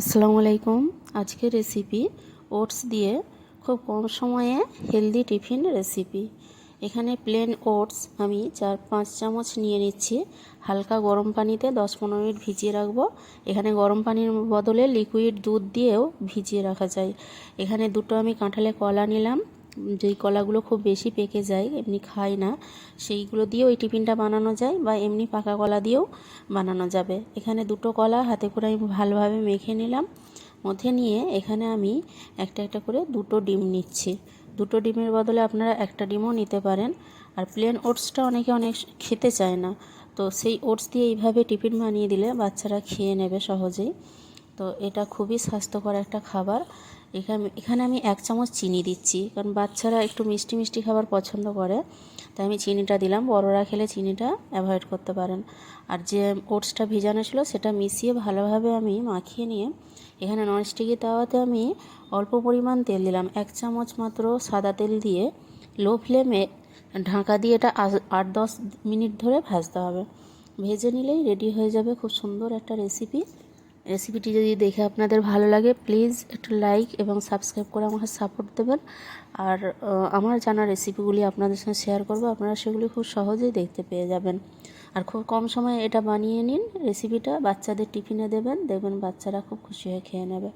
আসসালামু আলাইকুম। আজকের রেসিপি ওটস দিয়ে খুব কম সময়ে হেলদি টিফিন রেসিপি এখানে প্লেন ওটস আমি চার পাঁচ চামচ নিয়ে নিচ্ছি। হালকা গরম পানিতে দশ পনেরো মিনিট ভিজিয়ে রাখব। এখানে গরম পানির বদলে লিকুইড দুধ দিয়েও ভিজিয়ে রাখা যায়। এখানে দুটো আমি কাঁঠালে কলা নিলাম। যেই কলাগুলো খুব বেশি পেকে যায়, এমনি খাই না, সেইগুলো দিয়েও এই টিফিনটা বানানো যায় বা এমনি পাকা কলা দিয়েও বানানো যাবে। এখানে দুটো কলা হাতে করে আমি ভালোভাবে মেখে নিলাম, মধ্যে নিয়ে এখানে আমি একটা একটা করে দুটো ডিম নিচ্ছি। দুটো ডিমের বদলে আপনারা একটা ডিমও নিতে পারেন। আর প্লেন ওটসটা অনেকে অনেক খেতে চায় না। তো সেই ওটস দিয়ে এইভাবে টিফিন বানিয়ে দিলে বাচ্চারা খেয়ে নেবে সহজেই। তো এটা খুবই স্বাস্থ্যকর একটা খাবার। এখানে এখানে আমি এক চামচ চিনি দিচ্ছি, কারণ বাচ্চারা একটু মিষ্টি মিষ্টি খাবার পছন্দ করে। তাই আমি চিনিটা দিলাম। বড়রা খেলে চিনিটা অ্যাভয়েড করতে পারেন। আর যে ওটসটা ভিজানো ছিল, সেটা মিশিয়ে ভালোভাবে আমি মাখিয়ে নিয়ে এখানে ননস্টিকি তাওয়াতে আমি অল্প পরিমাণ তেল দিলাম। এক চামচ মাত্র সাদা তেল দিয়ে লো ফ্লেমে ঢাকা দিয়ে এটা আট দশ মিনিট ধরে ভাজতে হবে। ভেজে নিলেই রেডি হয়ে যাবে খুব সুন্দর একটা রেসিপি রেসিপিটি যদি দেখে আপনাদের ভালো লাগে প্লিজ একটু লাইক এবং সাবস্ক্রাইব করে আমাকে সাপোর্ট দেবেন। আর আমার জানা রেসিপিগুলি আপনাদের সঙ্গে শেয়ার করব, আপনারা সেগুলি খুব সহজেই দেখতে পেয়ে যাবেন। আর খুব কম সময়ে এটা বানিয়ে নিন রেসিপিটা বাচ্চাদের টিফিনে দেবেন, দেখবেন বাচ্চারা খুব খুশি হয়ে খেয়ে নেবে।